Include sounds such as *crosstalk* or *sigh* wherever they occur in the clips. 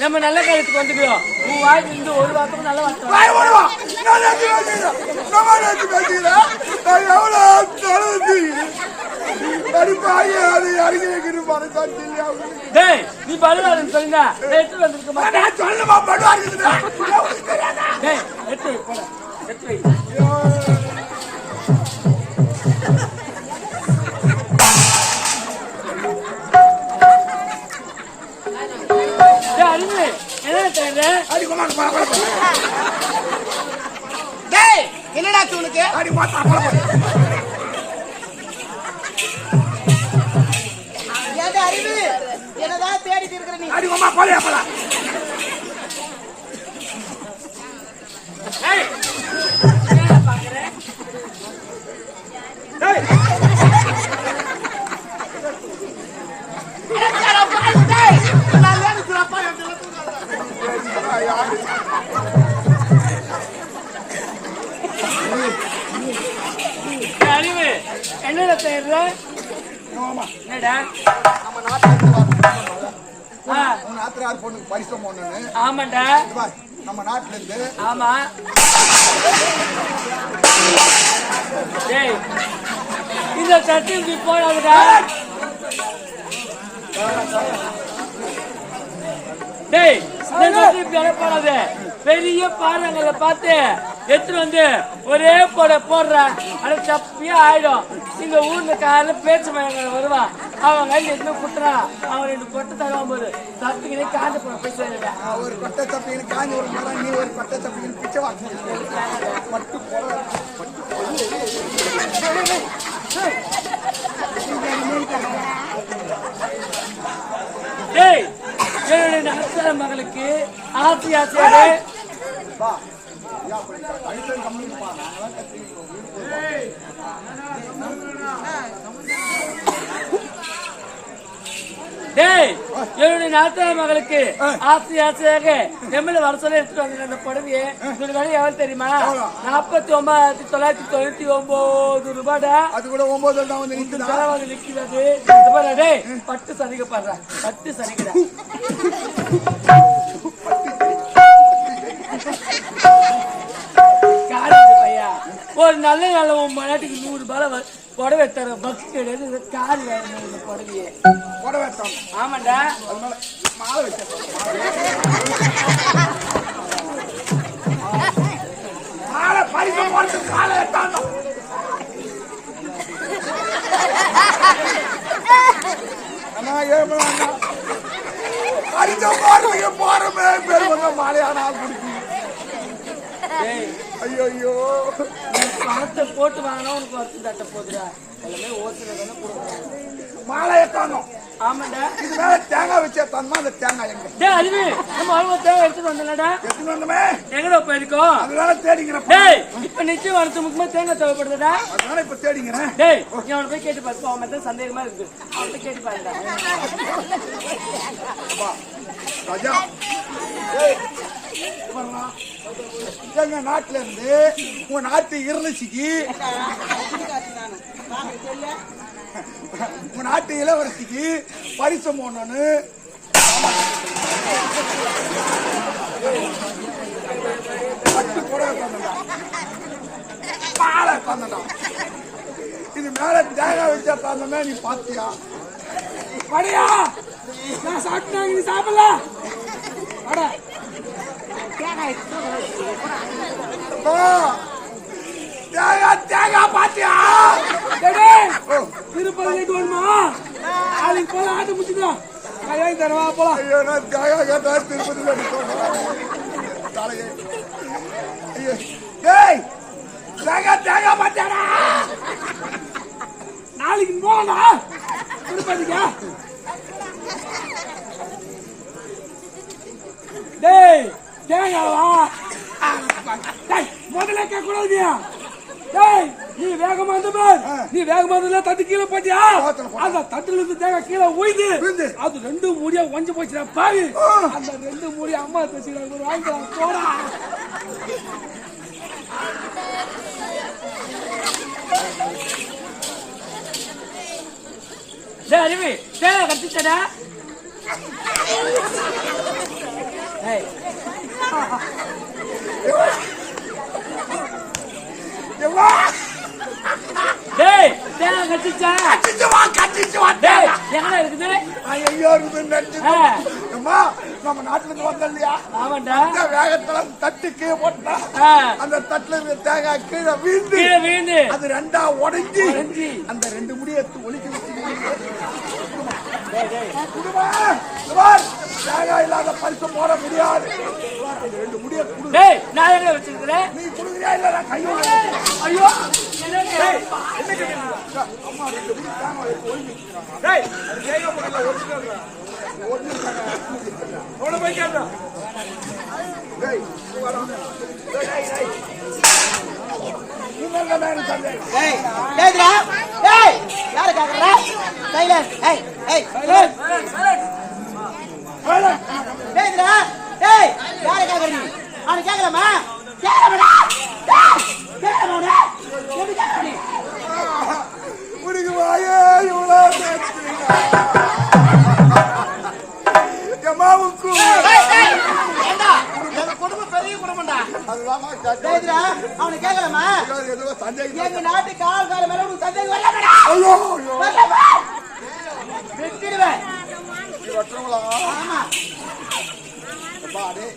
நம்ம நல்ல காலத்துக்கு வந்துக்கிறோம். உன் வாய்க்கு இருந்து ஒரு வாரத்துக்கு நல்ல வார்த்தை டேய் நீ பழுவாருன்னு சொல்லினா எடுத்து வந்திருக்க மாட்டேன். டேய் எடுத்து வை போடா எடுத்து வை. என்னடா உனக்கு? ஏன்டா அறிவு? என்னதான் தேடிட்டு இருக்கிற நீ? டேய், என்னடா? நம்ம நாட்டுல ஆ, பொண்ணுக்கு பரிசம் ஒண்ணுன்னு ஆமாண்டா. நம்ம நாட்டுல இருந்து ஆமா. டேய் இந்த சட்டிக்கு போடாதுடா டேய் இந்த போடாது பெரிய பாறாங்கல்ல பார்த்து எடுத்துட்டு வந்து ஒரே போட போடுறான் அது சப்பியா ஆயிடும். இந்த ஊர்ல காலைல பேச்சு மயங்க வருவான் அவன் கையில் எதுவுமே குட்டுறான் அவன் ரெண்டு கொட்டை தருவான் போது. தப்பிக்கினே காஞ்ச போன நான் ஒரு கொட்டை சப்பின்னு காஞ்சி ஒரு மரம் நீ ஒரு கொட்டை சப்பின்னு பிச்சை வாங்க பட்டு போட. என்னுடைய மகளுக்கு ஆசி ஆசையாக ஐயா, அப்படி பா. டேய் என்னுடைய நாத்தா மகளுக்கு ஆசை ஆசையாக எம்எல்ஏ வர சொல்லி எடுத்துட்டு வந்தேன். அந்த புடவையை ஒரு வேலை எவ்வளவு தெரியுமா? நாற்பத்தி ஒன்பதாயிரத்தி தொள்ளாயிரத்தி தொண்ணூத்தி ஒன்பது ரூபாடா. அது கூட ஒன்பது தான் வந்து நிக்குதா? செலவாக நிக்கிறது இது பாரு, டேய் பட்டு சரிக பாடுறா பட்டு சரிகடா ஒரு நல்ல நல்ல உன் மனாட்டுக்கு நூறு ரூபாய் புடவை தர பக்ஸ் கிடையாது கார் வேணும் புடவையே. புடவை தான் ஆமாண்டா. மேல வச்சிருக்கோம். மாலை பரிசம் போட்டு காலை எட்டாந்தோம். அண்ணா ஏமா அண்ணா. பரிசம் போடுறதுக்கு போறமே பேர் வந்து மாலையான குடிக்கு ஐயோ பணத்தை போட்டு வாங்கினா உனக்கு வருத்தம் தட்ட போகுதுடா எல்லாமே ஓட்டுல தானே கொடுக்குறாங்க மாலை எட்டாந்தோம் ஆமாண்டா. இது மேல தேங்காய் வச்சே தந்தமா அந்த தேங்காய் எங்க? டேய் நம்ம அலுவலகத்தை எடுத்துட்டு வந்தலடா எத்தனை வந்தமே. எங்கடா போயிருக்கோம் அதனால தேடிக்கிறேன். டேய் இப்ப நிச்சயம் வரது முக்கியமா தேங்காய் தேவைப்படுதுடா. அதனால இப்ப தேடிக்கிறேன். டேய் நீ அவனை போய் கேட்டு பாரு. அவன் மட்டும் சந்தேகமா இருக்கு. அவன்கிட்ட கேட்டு பாருடா. ராஜா. எங்க நாட்டுல இருந்து உன் நாட்டு இருந்துச்சுக்கு. உன் நாட்டு இளவரசிக்கு பரிசம் போடணும்னு. பட்டு புடவை தந்தடா. பாலை இது மேல தேங்காய் வச்சா தந்தமே நீ பாத்தியா? படியா நான் சாப்பிட்டாங்க நீ சாப்பிடல? அட தேங்காய் தேங்காய் பாத்தியா? டேய் திருப்பதி லைட் வேணுமா நாளைக்கு போல ஆட்டு முடிச்சுக்கோ கையாளி தரவா போலாம் ஐயோ நான் தேங்காய் கேட்டா திருப்பதி ஐயோ டேய் தேங்காய் தேங்காய் பாத்தியாடா நாளைக்கு போகலா திருப்பதிக்கா டேய் தேங்காவா ஆ, டேய், முதல்ல கேட்க கூடாது நீ. டேய், நீ வேகமா வந்து பார். நீ வேகமா வந்து தட்டு கீழே போட்டியா. அந்த தட்டுல இருந்து தேங்காய் கீழே உயிது. அது ரெண்டு மூடியா ஒஞ்சு போச்சுடா ஆ. அந்த ரெண்டு மூடி அம்மா தச்சுக்கிறாங்க வாங்கிக்கலாம் போடா டேய் அறிவு தேங்காய் கட்டிச்சடா ஏய் *laughs* டேய் தேங்காய் கட்டிச்சா? கட்டிச்சு வா கட்டிச்சு வா டேய் எங்கடா இருக்குது? ஐயோ இருக்குது நெஞ்சு ஆ. அம்மா நம்ம நாட்டுல இருந்து வந்த இல்லையா ஆமாண்டா. இந்த வேகத்துல தட்டு கீழே போட்டா. அந்த தட்டுல இருக்க தேங்காய் கீழே வீழ்ந்து கீழே விழுந்து. அது ரெண்டா உடைஞ்சி உடைஞ்சி. அந்த ரெண்டு முடிய எடுத்து ஒலிக்க வச்சு தேங்காய் இல்லாத பரிசு போட முடியாது குமார், இந்த ரெண்டு முடிய குடு டேய் நான் எங்க வச்சிருக்கிறேன் நீ குடுக்குறியா இல்ல நான் கையோட ஐயோ என்னங்க அம்மா ரெண்டு முடி எடுத்து ஒலிக்க வச்சுக்கிறாங்க. டேய், அது போடல, ஒரிஜினல்டா. ஒரிஜினல் தேங்காய். உள்ள போய் கேட்டா. டேய். டேய், டேய், டேய். மேல தான் சந்தேகம். டேய் டேய்டா டேய் யார கேக்குற சைலன்ட் ஏய் ஏய் வேலை. டேய்டா டேய் யார கேக்குற நீ அவன கேக்கலாமா டேய் கேக்கலாமா எப்படி நீ? உனக்கு வாயே இவ்வளோ. எம்மாவுக்கு அவன சந்தேகம் எங்க நாட்டு காவல்கார மேல உனக்கு சந்தேகம் வரலடா ஐயோ வெட்டிடுவேன். ஆமா. அப்பா, டேய்.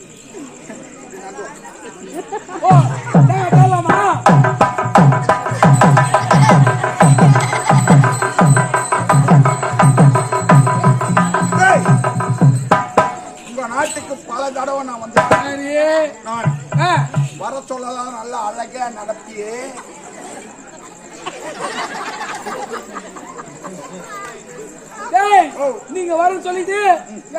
வர சொல்லலாம் நல்லா அழகா ஓ. நீங்க வரன்னு சொல்லிட்டு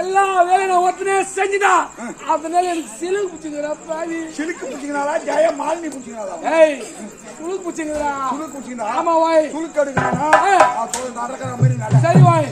எல்லா வேலையும் நான் ஒருத்தனே செஞ்சுட்டான் அதனால எனக்கு சிலுக்கு பிடிச்சிக்கிறா பாவி. சிலுக்கு பிடிச்சிங்கனாலா ஜெய மாலினி பிடிச்சிங்கனாலா ஏய் சுளுக்கு பிடிச்சிக்கிறா சுலுக்கு பிடிச்சிங்களா ஆமா வாய். மாதிரி நட சரி வாய்.